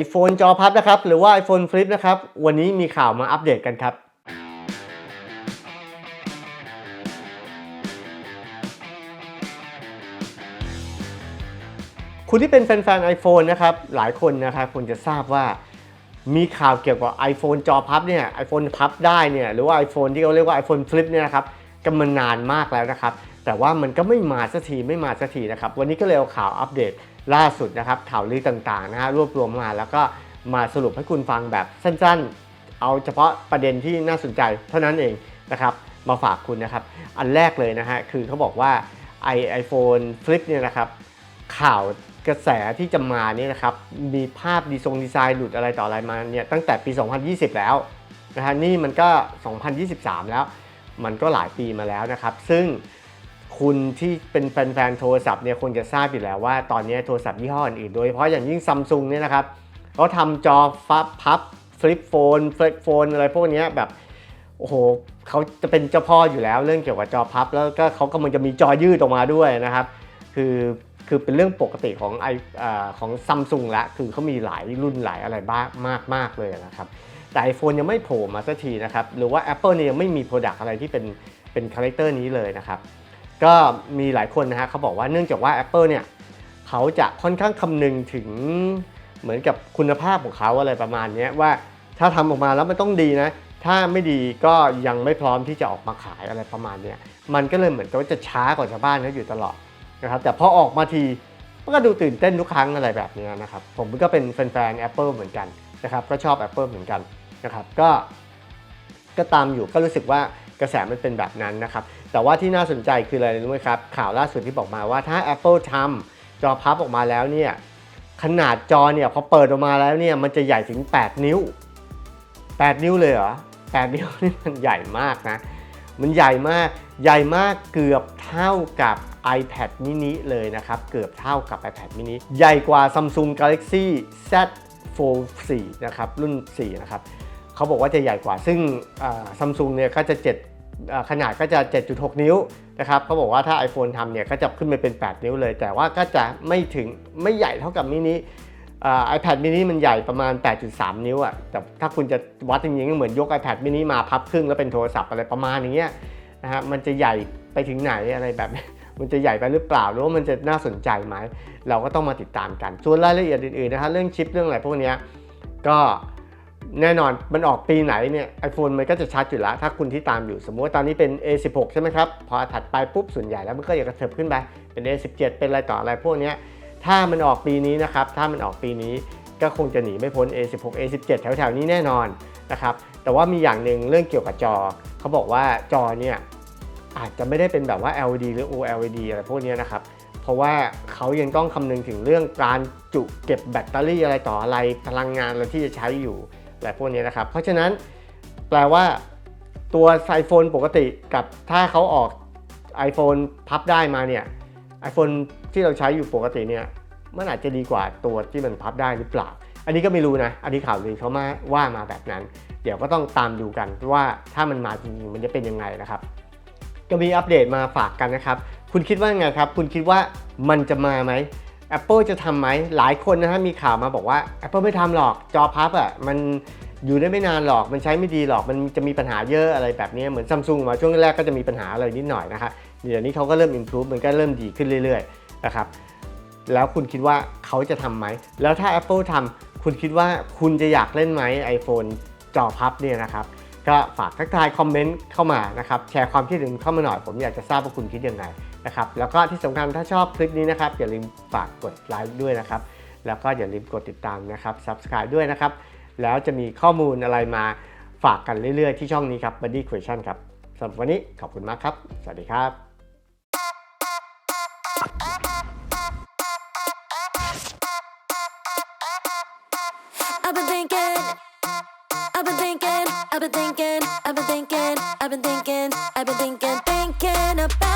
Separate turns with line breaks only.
iPhone จอพับนะครับ หรือว่า iPhone Flip นะครับ วันนี้มีข่าวมาอัปเดตกันครับคุณที่เป็นแฟนๆ iPhone นะครับ หลายคนนะครับคงจะทราบว่ามีข่าวเกี่ยวกับ iPhone จอพับเนี่ย iPhone พับได้เนี่ย หรือว่า iPhone ที่เขาเรียกว่า iPhone Flip เนี่ยนะครับกันมานานมากแล้วนะครับ แต่ว่ามันก็ไม่มาสักทีไม่มาสักทีนะครับ วันนี้ก็เลยเอาข่าวอัปเดตล่าสุดนะครับข่าวลือต่างๆนะฮะรวบรวมมาแล้วก็มาสรุปให้คุณฟังแบบสั้นๆ เอาเฉพาะประเด็นที่น่าสนใจเท่านั้นเองนะครับมาฝากคุณนะครับ อันแรกเลยนะฮะคือเขาบอกว่าไอไอโฟนฟลิปเนี่ยนะครับข่าวกระแสที่จะมาเนี่ยนะครับมีภาพดีทรงดีไซน์หลุดอะไรต่ออะไรมาเนี่ยตั้งแต่ปี 2020 แล้วนะฮะนี่มันก็ 2023 แล้ว มันก็หลายปีมาแล้วนะครับ ซึ่ง คุณที่เป็นแฟนๆโทรศัพท์เนี่ยคงจะทราบอยู่แล้วว่าตอนนี้โทรศัพท์ยี่ห้ออื่นโดยเฉพาะอย่างยิ่งซัมซุงเนี่ยนะครับเขาทำจอฟับพับฟลิปโฟนฟลิปโฟนอะไรพวกนี้แบบโอ้โหเขาจะเป็นเจ้าพ่ออยู่แล้วเรื่องเกี่ยวกับจอพับ แล้วก็เขากำลังจะมีจอยืดออกมาด้วยนะครับ คือคือเป็นเรื่องปกติของไออของซัมซุงละคือเขามีหลายรุ่นหลายอะไรบ้างมากมากเลยนะครับ แต่ iPhone ยังไม่โผล่มาสักทีนะครับ หรือว่า Apple เนี่ยยังไม่มีโปรดักต์อะไรที่เป็นเป็นคาแรคเตอร์นี้เลยนะครับ ก็มีหลายคนนะฮะเขาบอกว่าเนื่องจากว่า Apple เนี่ยเขาจะค่อนข้างคำนึงถึงเหมือนกับคุณภาพของเขาอะไรประมาณนี้ว่าถ้าทำออกมาแล้วมันต้องดีนะ ถ้าไม่ดีก็ยังไม่พร้อมที่จะออกมาขายอะไรประมาณนี้มันก็เลยเหมือนกับว่าจะช้ากว่าชาวบ้านเขาอยู่ตลอดนะครับแต่พอออกมาทีมันก็ดูตื่นเต้นทุกครั้งอะไรแบบนี้นะครับผมก็เป็นแฟนๆ Apple เหมือนกันนะครับก็ชอบ Apple เหมือนกันนะครับก็ก็ตามอยู่ก็รู้สึกว่ากระแสมันเป็นแบบนั้นนะครับ แต่ว่าที่น่าสนใจคืออะไรรู้ไหมครับ ข่าวล่าสุดที่บอกมาว่าถ้า Apple ทำจอพับออกมาแล้วเนี่ยขนาดจอเนี่ยพอเปิดออกมาแล้วเนี่ยมันจะใหญ่ถึง 8 นิ้ว 8 นิ้วเลยเหรอ 8 นิ้วนี่มันใหญ่มากนะ มันใหญ่มากใหญ่มากเกือบเท่ากับ iPad mini เลยนะครับ เกือบเท่ากับ iPad mini ใหญ่กว่า Samsung Galaxy Z Fold 4นะครับรุ่น 4 นะครับเขาบอกว่าจะใหญ่กว่าซึ่งซัมซุงเนี่ยก็จะ 7 ขนาดก็จะ 7.6 นิ้วนะครับเขาบอกว่าถ้า iPhone ทำเนี่ยก็จะขึ้นไปเป็น 8 นิ้วเลย แต่ว่าก็จะไม่ถึงไม่ใหญ่เท่ากับมินิอ่า iPad mini มันใหญ่ประมาณ 8.3 นิ้วอะแต่ถ้าคุณจะวัดจริงๆก็เหมือนยก iPad mini มาพับครึ่งแล้วเป็นโทรศัพท์อะไรประมาณอย่างเงี้ยนะฮะมันจะใหญ่ไปถึงไหนอะไรแบบนี้มันจะใหญ่ไปหรือเปล่าหรือว่ามันจะน่าสนใจไหมเราก็ต้องมาติดตามกัน ส่วนรายละเอียดอื่นๆนะฮะเรื่องชิปเรื่องอะไรพวกนี้ก็ แน่นอนมันออกปีไหนเนี่ย iPhone มันก็จะชัดอยู่แล้ว ถ้าคุณที่ตามอยู่สมมติว่าตอนนี้เป็น A16 ใช่ไหมครับ พอถัดไปปุ๊บส่วนใหญ่แล้วมันก็อยากกระเถิบขึ้นไป เป็น A17 เป็นอะไรต่ออะไรพวกนี้ถ้ามันออกปีนี้นะครับ ถ้ามันออกปีนี้ก็คงจะหนีไม่พ้น A16 A17 แถวๆนี้แน่นอนนะครับ แต่ว่ามีอย่างหนึ่งเรื่องเกี่ยวกับจอ เขาบอกว่าจอเนี่ยอาจจะไม่ได้เป็นแบบว่า LED หรือ OLED อะไรพวกนี้นะครับ เพราะว่าเขายังต้องคำนึงถึงเรื่องการจุเก็บแบตเตอรี่อะไรต่ออะไรพลังงานอะไรที่จะใช้อยู่ อะพวกนี้นะครับ เพราะฉะนั้นแปลว่าตัว iPhone ปกติกับถ้าเขาออก iPhone พับได้มาเนี่ย iPhone ที่เราใช้อยู่ปกติเนี่ยมันอาจจะดีกว่าตัวที่มันพับได้หรือเปล่า อันนี้ก็ไม่รู้นะ อันนี้ข่าวลือเขามาว่ามาแบบนั้น เดี๋ยวก็ต้องตามดูกันว่าถ้ามันมาจริงๆมันจะเป็นยังไงนะครับ ก็มีอัปเดตมาฝากกันนะครับ คุณคิดว่าไงครับ คุณคิดว่ามันจะมาไหม Apple จะทำไหมหลายคนนะฮะมีข่าวมาบอกว่า Apple ไม่ทำหรอกจอพับอะมันอยู่ได้ไม่นานหรอกมันใช้ไม่ดีหรอกมันจะมีปัญหาเยอะอะไรแบบนี้เหมือนซัมซุงมาช่วงแรกก็จะมีปัญหาอะไรนิดหน่อยนะครับเดี๋ยวนี้เขาก็เริ่ม improve มันก็เริ่มดีขึ้นเรื่อยๆนะครับแล้วคุณคิดว่าเขาจะทำไหม แล้วถ้า Apple ทำคุณคิดว่าคุณจะอยากเล่นไหม iPhone จอพับเนี่ยนะครับก็ฝากทักทายคอมเมนต์เข้ามานะครับแชร์ความคิดเห็นเข้ามาหน่อยผมอยากจะทราบว่าคุณคิดยังไง นะครับแล้วก็ที่สำคัญถ้าชอบคลิปนี้นะครับอย่าลืมฝากกดไลค์ด้วยนะครับ แล้วก็อย่าลืมกดติดตามนะครับ Subscribe ด้วยนะครับ แล้วจะมีข้อมูลอะไรมาฝากกันเรื่อยๆ ที่ช่องนี้ครับ Buddy Question ครับสำหรับวันนี้ขอบคุณมากครับ สวัสดีครับ
I've been thinking, I've been thinking, I've been thinking, I've been thinking about